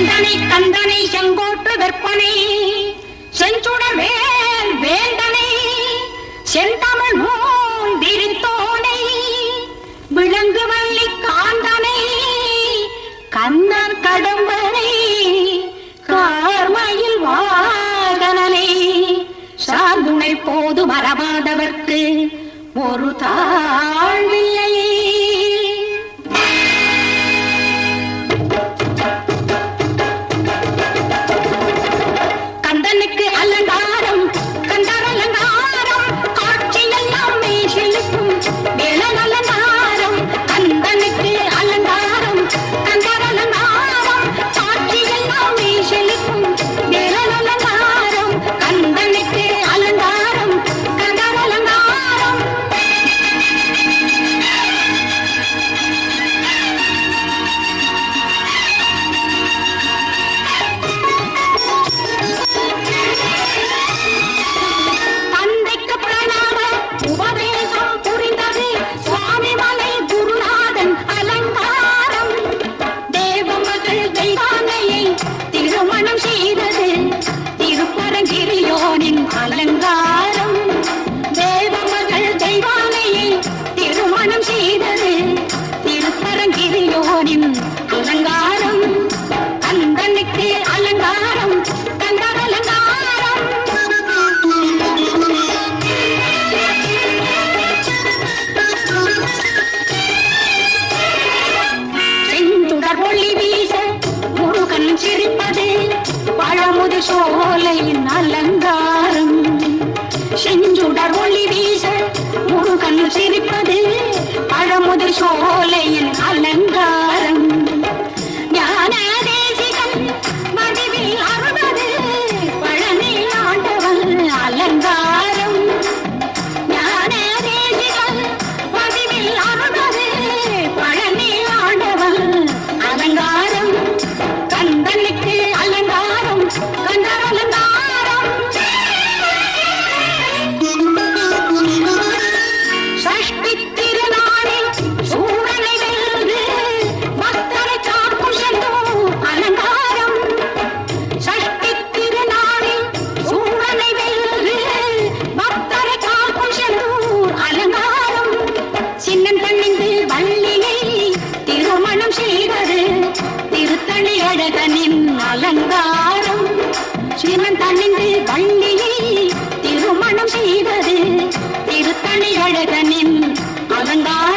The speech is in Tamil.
வேந்தனை கந்தனை செங்கோட்டு விற்பனை. செஞ்சுடர் வேல் வேந்தனை. செந்தமிழ் நூல் விரித்தோனை விளங்கு வள்ளி காந்தனை. கந்தன் கடம்பனை. கார்மையில் வாகனனை. சார்துணை போது மரபாதவர்க்கு ஒரு தான் சோலையின் அலங்கா லட்சுமன் தனிந்து வள்ளியை திருமணம் செய்தது. திருத்தணி அழகனின் அவன்தான்